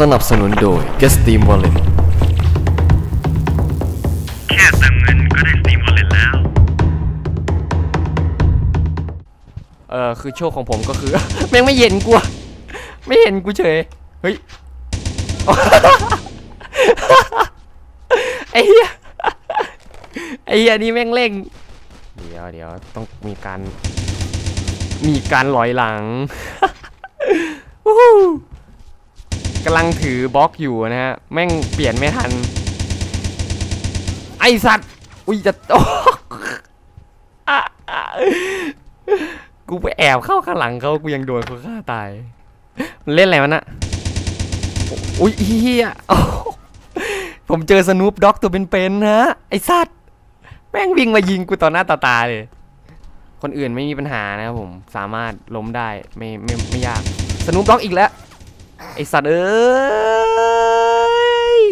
สนับสนุนโดย g u e s t e a m Wallet แค่เติมเงินก็ได้สตรีมวอลเล็ตแล้ว เออคือโชคของผมก็คือ แม่งไม่เห็นกูอะไม่เห็นกูเฉย เฮ้ย ไอ้เหี้ย ไอ้เหี้ยนี่แม่งเร่ง เดี๋ยวเดี๋ยวต้องมีการ มีการลอยหลัง วู้ฮู้ กำลังถือบล็อกอยู่นะฮะ แม่งเปลี่ยนไม่ทัน ไอสัตว์ อุ้ยจะโอ้กูไปแอบเข้าข้างหลังเขากูยังโดนเขาฆ่าตาย มันเล่นอะไรมันอะอุ้ยเฮียโอ้ผมเจอสนูปด็อกตัวเป็นๆนะไอสัตว์แม่งวิ่งมายิงกูต่อหน้าต่อตาเลย คนอื่นไม่มีปัญหานะครับผม สามารถล้มได้ไม่ไม่ไม่ยาก สนูปด็อกอีกแล้ว ไอสัตว์เอ้ย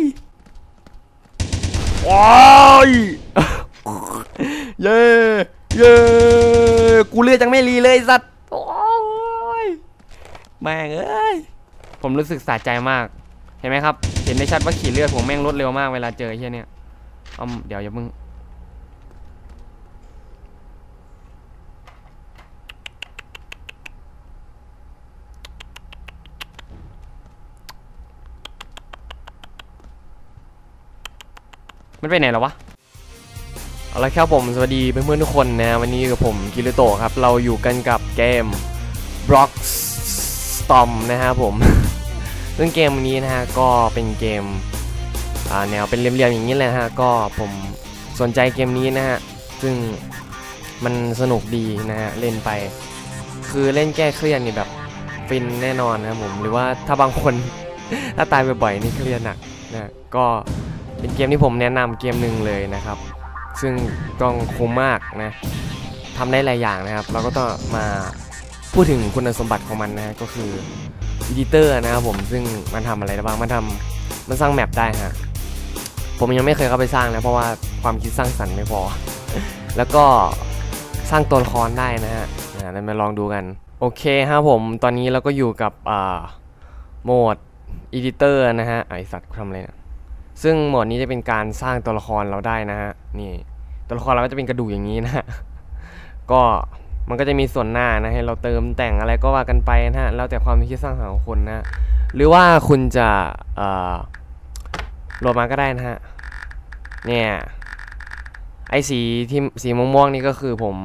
ว้ายเย้เย้กูเลือดจังไม่รีเลยสัตว์โอ้ยแม่งเอ้ยผมรู้สึกสะใจมาก เห็นไหมครับ เห็นได้ชัดว่าขีดเลือดผมแม่งลดเร็วมากเวลาเจอเฮียเนี่ยเอาเดี๋ยวอย่ามึง มันไปไหนแล้ววะเอาละครับผมสวัสดีเพื่อนๆทุกคนนะวันนี้กับผมกิริโตะครับ เราอยู่กันกับเกม Block Storm นะครับผม ซึ่งเกมนี้นะฮะก็เป็นเกมแนวเป็นเรียมๆอย่างนี้เลยนะฮะก็ผมสนใจเกมนี้นะฮะซึ่งมันสนุกดีนะฮะเล่นไป คือเล่นแก้เครียดนี่แบบฟินแน่นอนนะครับผมหรือว่าถ้าบางคนถ้าตายบ่อยๆนี่เครียดหนักนะก็ เป็นเกมที่ผมแนะนำเกมหนึ่งเลยนะครับ ซึ่งต้องคุ้มมากนะทำได้หลายอย่างนะครับ เราก็ต้องมาพูดถึงคุณสมบัติของมันนะก็คืออีดิเตอร์นะครับผมซึ่งมันทำอะไรได้บ้างมันทำมันสร้างแมปได้ฮะผมยังไม่เคยเข้าไปสร้างนะเพราะว่าความคิดสร้างสรรค์ไม่พอ แล้วก็สร้างตัวละครได้นะฮะอ่าเรามาลองดูกันโอเคครับผมตอนนี้เราก็อยู่กับโหมดอีดิเตอร์นะฮะไอสัตว์ทำอะไรนะ ซึ่งหมดนี้จะเป็นการสร้างตัวละครเราได้นะฮะนี่ตัวละครเราก็จะเป็นกระดูกอย่างนี้นะฮะก็มันก็จะมีส่วนหน้านะให้เราเติมแต่งอะไรก็ว่ากันไปนะฮะแล้วแต่ความคิดสร้างสรรค์ของคนนะหรือว่าคุณจะเอ่อโหลดมาก็ได้นะฮะเนี่ยไอสีที่สีม่วงๆนี่ก็คือผม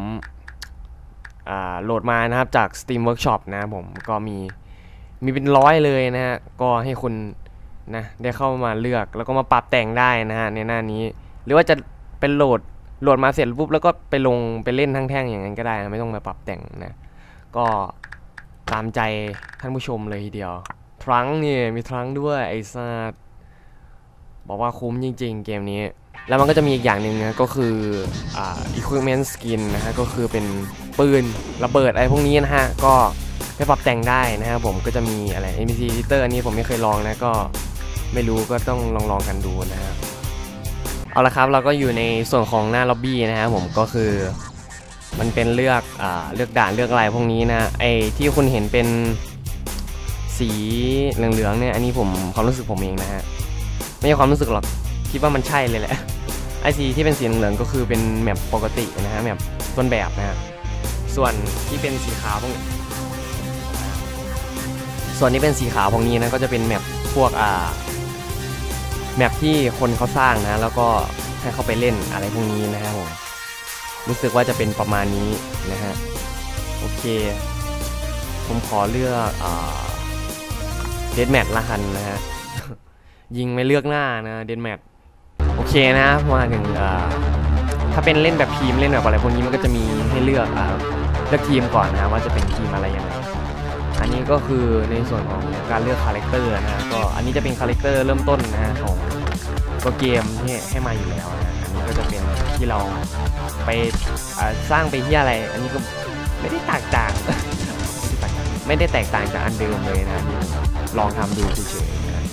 โหลดมานะครับจาก Steam Workshop นะผมก็มีมีเป็นร้อยเลยนะฮะก็ให้คุณ นะได้เข้ามาเลือกแล้วก็มาปรับแต่งได้นะฮะในหน้านี้ หรือว่าจะเป็นโหลดโหลดมาเสร็จปุ๊บแล้วก็ไปลงไปเล่นทั้งแท่งอย่างนั้นก็ได้นะไม่ต้องมาปรับแต่งนะก็ตามใจท่านผู้ชมเลยทีเดียว ทรังเนี่ยมีทรังด้วยไอ้สัสบอกว่าคุ้มจริง ๆ เกมนี้ แล้วมันก็จะมีอีกอย่างหนึ่งนะก็คืออ่า equipment skin นะฮะก็คือเป็นปืนระเบิดอะไรพวกนี้นะฮะก็ไปปรับแต่งได้นะครับผมก็จะมีอะไร NPC editor อันนี้ผมไม่เคยลองนะก็ ไม่รู้ก็ต้องลองลองกันดูนะฮะเอาละครับเราก็อยู่ในส่วนของหน้าล็อบบี้นะฮะผมก็คือ มันเป็นเลือกอ่าเลือกด่านเลือกอะไรพวกนี้นะไอที่คุณเห็นเป็นสีเหลืองๆเนี่ยอันนี้ผมความรู้สึกผมเองนะฮะไม่ใช่ความรู้สึกหรอกคิดว่ามันใช่เลยแหละไอสีที่เป็นสีเหลืองๆก็คือเป็นแมปปกตินะฮะแมปต้นแบบนะฮะส่วนที่เป็นสีขาวพวกส่วนนี้เป็นสีขาวพวกนี้นะก็จะเป็นแมปพวกอ่า แมปที่คนเขาสร้างนะ แล้วก็ให้เข้าไปเล่นอะไรพวกนี้นะฮะผมรู้สึกว่าจะเป็นประมาณนี้นะฮะโอเค ผมขอเลือกเดดแมทละกันนะฮะยิงไม่เลือกหน้านะเดดแมทโอเคนะมาถึงถ้าเป็นเล่นแบบทีมเล่นแบบอะไรพวกนี้มันก็จะมีให้เลือกอเลือกทีมก่อนนะว่าจะเป็นทีมอะไรยังไง นนี้ก็คือในส่วนของการเลือกคาแรคเตอร์นะก็อันนี้จะเป็นคาแรคเตอร์เริ่มต้นนะของตัวเกมที่ให้มาอยู่แล้วนะอันนี้ก็จะเป็นที่เราไปสร้างไปที่อะไร อันนี้ก็ไม่ได้แตกต่างไม่ได้แตกต่างจากอันเดิมเลยนะลองทำดูเฉยๆนะ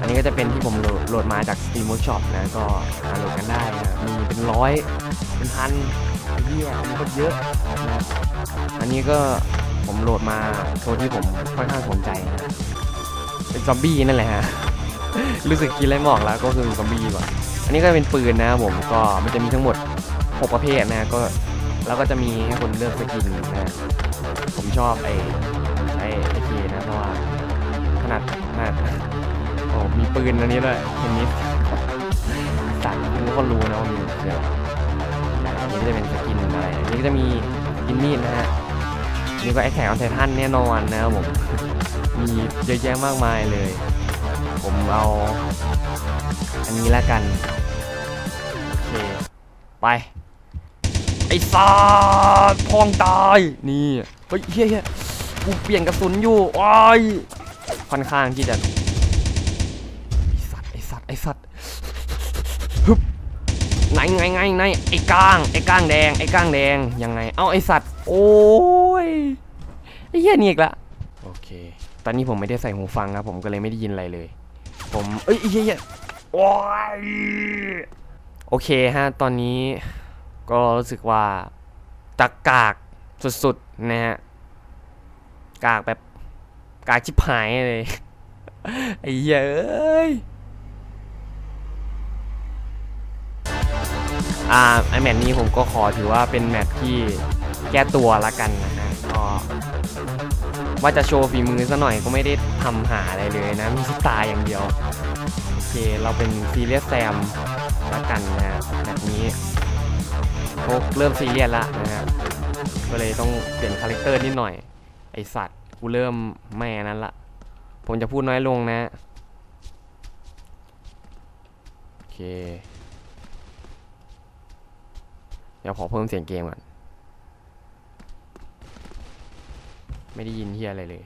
อันนี้ก็จะเป็นที่ผมโหลดมาจาก Steam Workshop นะก็หาโหลดกันได้นะมีเป็นร้อยเป็นพันเหี้ยมันก็เยอะนะอันนี้ก็ ผมโหลดมาตัวที่ผมค่อนข้างสนใจนะเป็นซอมบี้นั่นแหละฮะ รู้สึกคิดไรไม่อกแล้วก็คือซอมบี้ก่อนอันนี้ก็เป็นปืนนะผมก็มันจะมีทั้งหมด 6 ประเภทนะก็แล้วก็จะมีให้คนเลือกสกินนะผมชอบไอ้ใช้ไอเคนะเพราะว่าขนาดขนาดโอ้มีปืนอันนี้ด้วยเทนนิสสัตว์รู้ก็รู้นะว่ามีเดี๋ยวอันนี้จะเป็นสกินอะไรอันนี้ก็จะมีสกินมีดนะฮะ นี่ก็ไอแขกออนไททันแน่นอนนะครับผม มีเยอะแยะมากมายเลย ผมเอา อันนี้ละกัน โอเค ไป ไอ้สัตว์พองตาย นี่เฮ้ยเฮียเฮียกูเปลี่ยนกระสุนอยู่ว้ายค่อนข้างที่จะไอ้สัตว์ไอ้สัตว์ไอ้สัตว์ฮึบ ไหนไงไงไงไอ้ก้างไอ้ก้างแดงไอ้ก้างแดงยังไงเอ้าไอ้สัตว์โอ้ยไอ้เหี้ยนี่อีกละโอเค ตอนนี้ผมไม่ได้ใส่หูฟังครับผมก็เลยไม่ได้ยินอะไรเลย ผมเอ้ยไอ้เหี้ยเหี้ยโอ้ยโอเคฮะตอนนี้ก็รู้สึกว่าตะกากสุดๆนะฮะกากแบบกากชิบหายเลยไอ้เหี้ยเอ้ย อ่าไอแมตช์นี้ผมก็ขอถือว่าเป็นแมตช์ที่แก้ตัวละกันนะฮะก็ว่าจะโชว์ฝีมือซะหน่อยก็ไม่ได้ทำหาอะไรเลยนะ มีสไตล์อย่างเดียว โอเค เราเป็นซีเรียสแซมละกันนะแบบนี้เขาเริ่มซีเรียสละนะครับก็เลยต้องเปลี่ยนคาแรคเตอร์นิดหน่อย ไอสัตว์กูเริ่มแม่นั้นละผมจะพูดน้อยลงนะ โอเค เดี๋ยวขอเพิ่มเสียงเกมก่อน ไม่ได้ยินเฮียอะไรเลย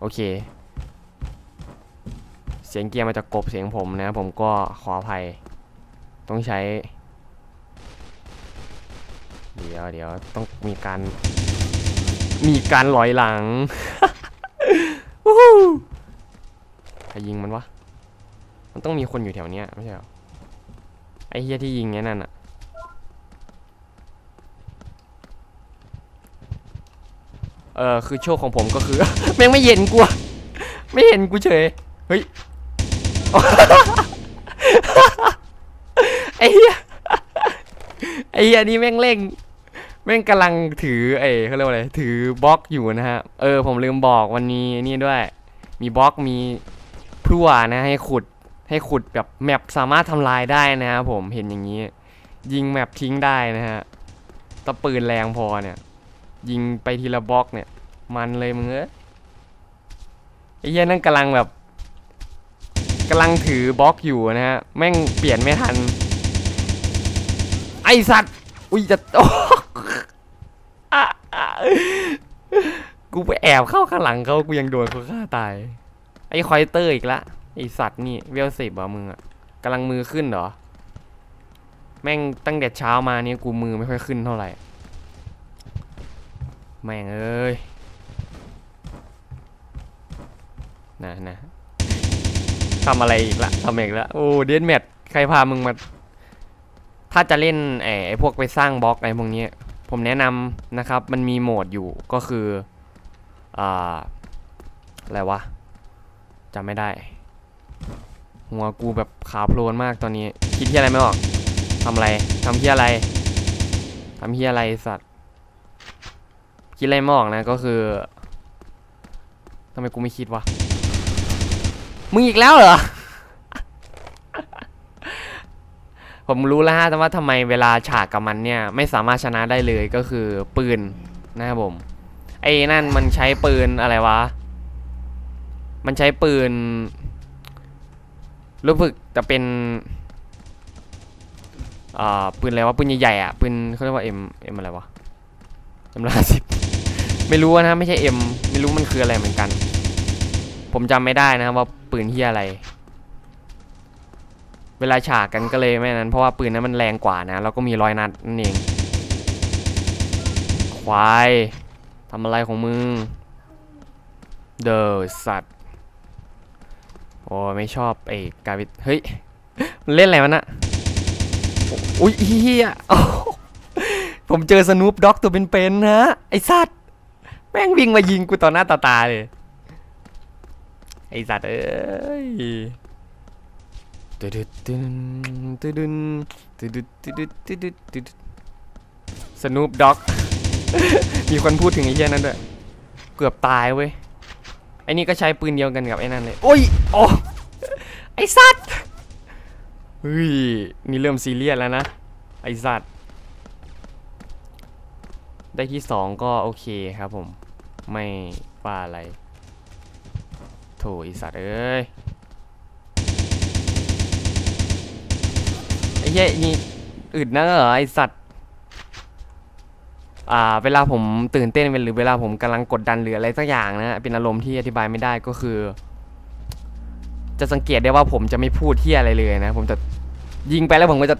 โอเค เสียงเกมมาจากกบเสียงผมนะ ผมก็ขออภัย ต้องใช้ เดี๋ยวเดี๋ยวต้องมีการ มีการลอยหลังใครยิงมันวะ มันต้องมีคนอยู่แถวเนี้ยไม่ใช่หรอ ไอ้เฮียที่ยิงเนี้ยนั่นอะ เออคือโชคของผมก็คือ แม่งไม่เห็นกูไม่เห็นกูเฉยเฮ้ยไอ้เฮียไอ้เฮียนี่แม่งเร่งแม่งกำลังถือไอ้เขาเรียกว่าอะไรถือบล็อกอยู่นะฮะเออผมลืมบอกวันนี้นี่ด้วย มีบล็อกมีพลั่วนะให้ขุดให้ขุดแบบแมปสามารถทำลายได้นะครับผมเห็นอย่างนี้ ยิงแมปทิ้งได้นะฮะตะปืนแรงพอเนี่ย ยิงไปทีละบล็อกเนี่ย มันเลยมึงเอ้ยไอ้เหี้ยนั่นกำลังแบบกำลังถือบล็อกอยู่นะฮะ แม่งเปลี่ยนไม่ทัน ไอสัตว์ อุ้ยจะโอ้กูไปแอบเข้าข้างหลังเขากูยังโดนเขาฆ่าตาย ไอคอยเตอร์อีกละไอสัตว์นี่เวลสิบเหรอมึงอะกำลังมือขึ้นเหรอ แม่งตั้งแต่เช้ามาเนี่ยกูมือไม่ค่อยขึ้นเท่าไหร่ แม่งเอ้ยนะนะทำอะไรอีกละทำอีกละโอ้เดนแมทใครพามึงมา ถ้าจะเล่นไอ้พวกไปสร้างบล็อกอะไรพวกนี้ผมแนะนำนะครับ มันมีโหมดอยู่ก็คืออ่าอะไรวะจำไม่ได้ หัวกูแบบขาโพลนมากตอนนี้ คิดที่อะไรไม่ออกทำอะไรทำที่อะไรทำที่อะไรสัตว์ คิดอะไรไม่ออกนะก็คือทำไมกูไม่คิดวะมึงอีกแล้วเหรอ ผมรู้แล้วฮะแต่ว่าทำไมเวลาฉากกับมันเนี่ย ไม่สามารถชนะได้เลยก็คือปืนนะครับผม ไอ้นั่นมันใช้ปืนอะไรวะ มันใช้ปืน รู้สึกจะเป็นอ่าปืนอะไรวะปืนใหญ่ๆอะปืนเขาเรียกว่า M M อะไรวะ M ห้าสิบ ไม่รู้นะไม่ใช่ M ไม่รู้มันคืออะไรเหมือนกัน ผมจำไม่ได้นะว่าปืนที่อะไร เวลาฉากกันก็เลยไม่นั้น เพราะว่าปืนนั้นมันแรงกว่านะแล้วก็มีรอยนัดนั่นเองควายทำอะไรของมึงเดอสัตว์โอ้ไม่ชอบไอ้กาวิเฮ้ยมันเล่นอะไรมันอะอุ้ยเฮียผมเจอสนูปด็อกตัวเป็นๆนะไอ้สัตว์ แม่งวิ่งมายิงกูต่อหน้าต่อตาเลย ไอสัตว์เอ้ยตึดตึดตึดตึดตึดตึดตึดสนุปด็อก มีคนพูดถึงไอ้เหี้ยนั้นด้วย เกือบตายเว้ย ไอ้นี่ก็ใช้ปืนเดียวกันกับไอ้นั่นเลย โอ้ยโอ้ไอสัตว์เฮ้ย นี่เริ่มซีเรียสแล้วนะ ไอสัตว์ ได้ที่สองก็โอเคครับผม ไม่ว่าอะไร โถไอสัตว์เอ้ยไอ้เหี้ยนี่อึดนะเหรอไอสัตว์ อ่า เวลาผมตื่นเต้นหรือเวลาผมกำลังกดดันหรืออะไรสักอย่างนะ เป็นอารมณ์ที่อธิบายไม่ได้ก็คือ จะสังเกตได้ว่าผมจะไม่พูดที่อะไรเลยนะ ผมจะยิงไปแล้วผมก็จะ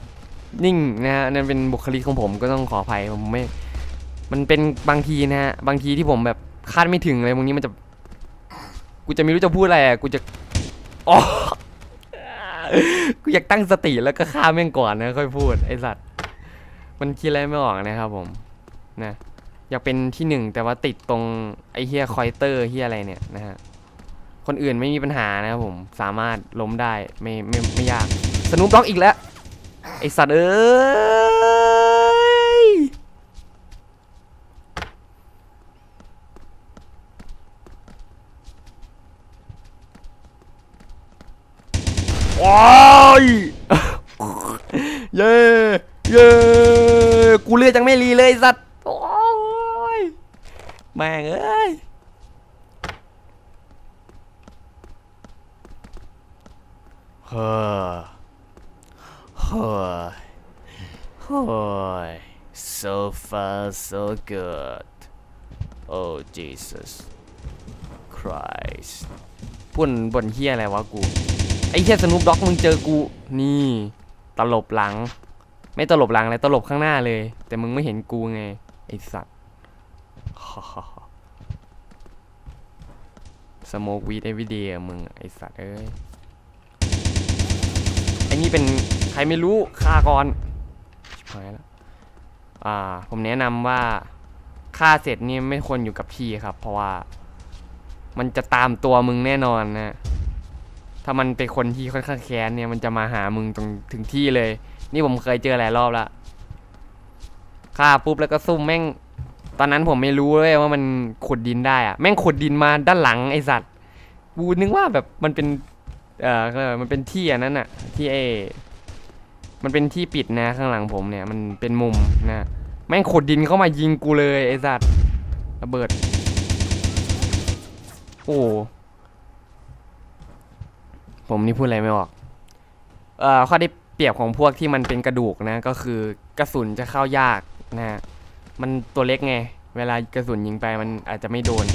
นิ่งนะฮะนั่นเป็นบุคลิกของผมก็ต้องขออภัยผมไม่ มันเป็นบางทีนะฮะบางทีที่ผมแบบคาดไม่ถึงเลยบางนี้มันจะ กูจะไม่รู้จะพูดอะไรอะกูจะอ๋อกูอยากตั้งสติแล้วก็ฆ่าแม่งก่อนนะค่อยพูดไอสัตว์มันคิดอะไรไม่ออกนะครับผมนะอยากเป็นที่หนึ่งแต่ว่าติดตรงไอเฮียคอยเตอร์เฮียอะไรเนี่ยนะฮะคนอื่นไม่มีปัญหานะครับผมสามารถล้มได้ไม่ไม่ไม่ยากสนุปด็อกอีกแล้วไอสัตว์เอ้ย โอ้ ยเย้เย้กูเลือดจังไม่รีเลยสัตว์โอ้ยแม่งเอ้ยเฮ้อเฮ้ยเฮ้ย so far so good oh Jesus Christ ปุ่นบ่นเฮียอะไรวะกู ไอ้เฮียสนุปด็อกมึงเจอกู นี่ ตลบหลัง ไม่ตลบหลังเลยตลบข้างหน้าเลย แต่มึงไม่เห็นกูไง ไอสัตว์สโมกวีดเอวีเดียมึง ไอสัตว์เอ้ยไอนี่เป็นใครไม่รู้ฆ่าก่อนชิบหายแล้วอ่า ผมแนะนำว่าฆ่าเสร็จนี่ไม่ควรอยู่กับที่ครับ เพราะว่า มันจะตามตัวมึงแน่นอนนะถ้ามันเป็นคนที่ค่อนข้างแค้นเนี่ยมันจะมาหามึงตรงถึงที่เลย นี่ผมเคยเจอหลายรอบละฆ่าปุ๊บแล้วก็ซุ่มแม่ง ตอนนั้นผมไม่รู้เลยว่ามันขุดดินได้อะแม่งขุดดินมาด้านหลังไอสัตว์กูนึกว่าแบบมันเป็น เอ่อมันเป็นที่อันนั้นอะที่เอมันเป็นที่ปิดนะข้างหลังผมเนี่ย มันเป็นมุมนะแม่งขุดดินเข้ามายิงกูเลยไอสัตว์ระเบิด อ้ผมนี่พูดอะไรไม่ออกเอ่อข้อได้เปรียบของพวกที่มันเป็นกระดูกนะ ก็คือกระสุนจะเข้ายากนะฮะมันตัวเล็กไง เวลากระสุนยิงไปมันอาจจะไม่โดน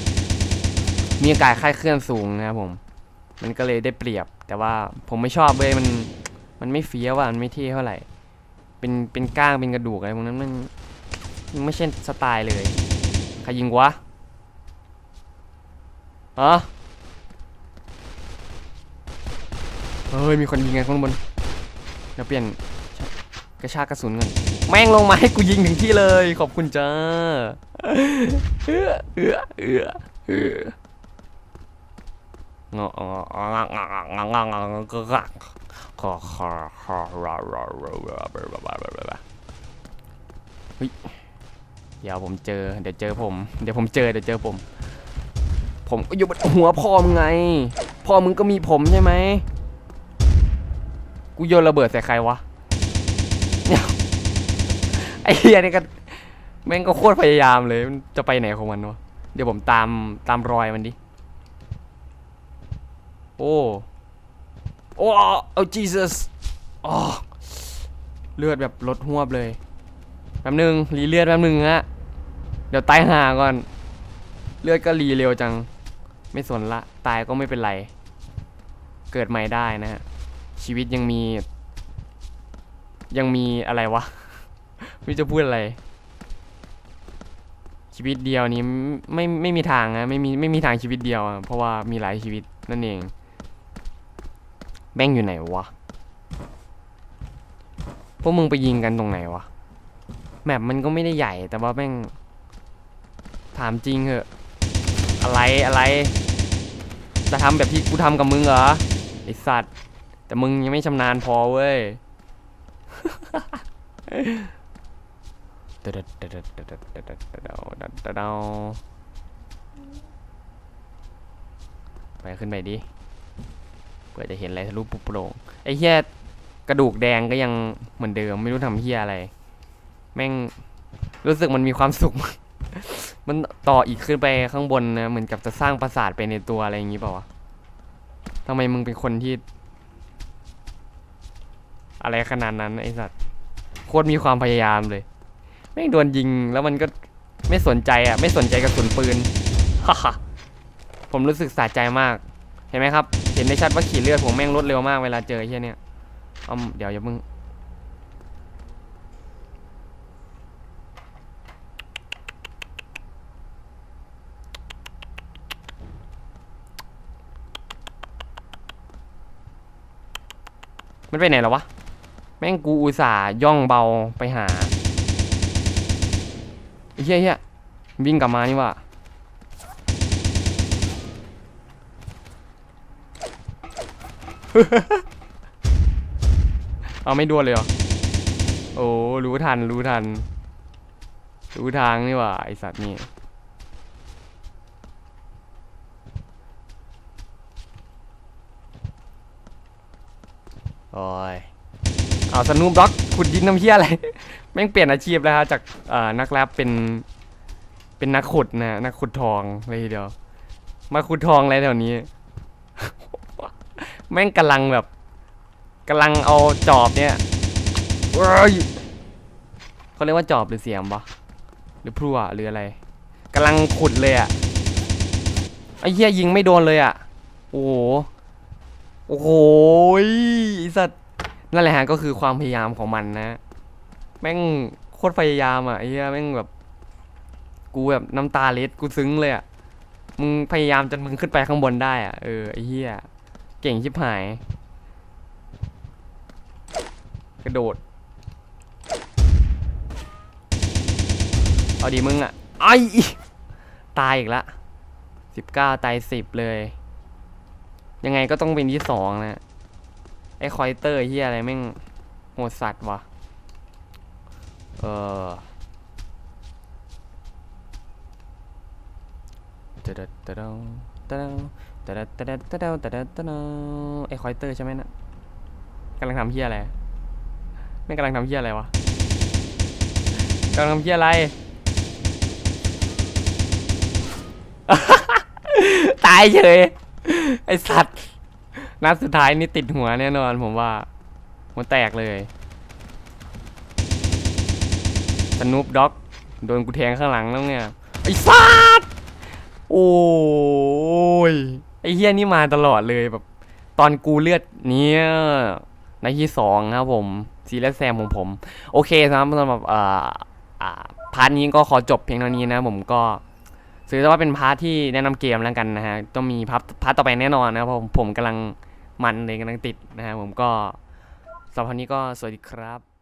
มีอากาศคลายเคลื่อนสูงนะครับผม มันก็เลยได้เปรียบ แต่ว่าผมไม่ชอบเลยมันมันไม่เฟี้ยวอะมันไม่เท่เท่าไหร่ เป็นเป็นก้างเป็นกระดูกอะไรพวกนั้นมันมันไม่ใช่สไตล์เลยใครยิงวะ ฮะเฮ้ยมีคนยิงไงข้างบนเดี๋ยวเปลี่ยนกระชากกระสุนกันแม่งลงมาให้กูยิงถึงที่เลย ขอบคุณจ้าเออเออเอื้อเอื้องององงององงององก็ขอขอขอรอรอรอรอเฮ้ยเดี๋ยวผมเจอ เดี๋ยวเจอผม เดี๋ยวผมเจอ เดี๋ยวเจอผม ผมก็อยู่บนหัวพ่อมึงไง พ่อมึงก็มีผมใช่ไหม กูโยนระเบิดใส่ใครวะ เนี่ยไอ้เหี้ยนี่ก็แม่งก็โคตรพยายามเลยมันจะไปไหนของมันวะ เดี๋ยวผมตามตามรอยมันดิ โอ้ โอ้เอา Jesus อ๋อเลือดแบบลดหัวบเลยแป๊บนึงรีเลือดแป๊บนึงฮะ เดี๋ยวตายห่าก่อน เลือดก็รีเร็วจัง ไม่สนละ ตายก็ไม่เป็นไร เกิดใหม่ได้นะฮะ ชีวิตยังมี ยังมีอะไรวะ ไม่จะพูดอะไร ชีวิตเดียวนี้ไม่ไม่มีทางนะไม่มีไม่มีทางชีวิตเดียวเพราะว่ามีหลายชีวิตนั่นเอง แม่งอยู่ไหนวะ พวกมึงไปยิงกันตรงไหนวะ แมปมันก็ไม่ได้ใหญ่แต่ว่าแม่ง ถามจริงเหอะอะไรอะไร จะทำแบบที่กูทำกับมึงเหรอไอสัตว์ แต่มึงยังไม่ชำนาญพอเว้ยไปขึ้นไปดิเพื่อจะเห็นอะไรทะลุปุโปร่งไอ้เหี้ยกระดูกแดงก็ยังเหมือนเดิมไม่รู้ทำเหี้ยอะไร แม่งรู้สึกมันมีความสุข มันต่ออีกขึ้นไปข้างบนนะเหมือนกับจะสร้างปราสาทไปในตัวอะไรอย่างงี้เปล่าวะทำไมมึงเป็นคนที่ อะไรขนาดนั้นไอสัตว์โคตรมีความพยายามเลยแม่งโดนยิงแล้วมันก็ไม่สนใจอะ ไม่สนใจกระสุนปืนฮ่าฮผมรู้สึกสะใจมาก เห็นไหมครับ เห็นได้ชัดว่าขีดเลือดผมแม่งลดเร็วมากเวลาเจอเฮียเนี่ยเอาเดี๋ยวอย่ามึง มันไปไหนแล้ววะ แม่งกูอุตส่าห์ย่องเบาไปหาเฮียเฮียวิ่งกลับมานี่ว่ะเอาไม่ดวนเลยเหรอ โอ้ รู้ทัน รู้ทัน รู้ทางนี่ว่าไอสัตว์นี่ โอ้ยเอาสนูบล็อกขุดดินน้ำเชี่ยอะไร แม่งเปลี่ยนอาชีพแล้วฮะจากนักแรปเป็น เป็นนักขุดนะนักขุดทองเลยทีเดียว มาขุดทองอะไรแถวนี้ แม่งกำลังแบบกำลังเอาจอบเนี่ยเว้ยเขาเรียกว่าจอบหรือเสียมปะหรือพลั่วหรืออะไรกำลังขุดเลยอะไอ้เหี้ยยิงไม่โดนเลยอะโอ้โห โอ้โหไอสัตว์นั่นแหละฮะก็คือความพยายามของมันนะแม่งโคตรพยายามอะไอ้เหี้ยแม่งแบบ กูแบบน้ำตาเล็ดกูซึ้งเลยอะมึงพยายามจนมึงขึ้นไปข้างบนได้อะเออไอ้เหี้ยเก่งชิบหาย กระโดดเอาดีมึงอะไอตายอีกละสิบเก้าตายสิบเลย ยังไงก็ต้องเป็นที่สองนะไอ้คอยเตอร์เฮียอะไรแม่งโหดสัตว์วะเออตะดตะดตะดตะดตะดตะดตะดตะดไอ้คอยเตอร์ใช่ไหมนะกำลังทำเฮียอะไรไม่งกำลังทำเฮียอะไรวะกำลังทำเฮียอะไร ตายเฉย ไอสัตว์ นัดสุดท้ายนี่ติดหัวแน่นอนผมว่า หัวแตกเลยสนุปด็อก โดนกูแทงข้างหลังแล้วเนี่ย ไอสัตว์ โอ้ย ไอเฮี้ยนี่มาตลอดเลยแบบ ตอนกูเลือดเนี่ยในที่สองครับผม ซีรีส์แซมของผม โอเคสำหรับสำหรับอาอ่าพาร์ทนี้ก็ขอจบเพียงเท่านี้นะผมก็ ซื้อว่าเป็นพาร์ทที่แนะนำเกมแล้วกันนะฮะต้องมีพาร์ทพาร์ทต่อไปแน่นอนนะครับผมผมกำลังมันเลยกำลังติดนะฮะผมก็สำหรับวันนี้ก็สวัสดีครับ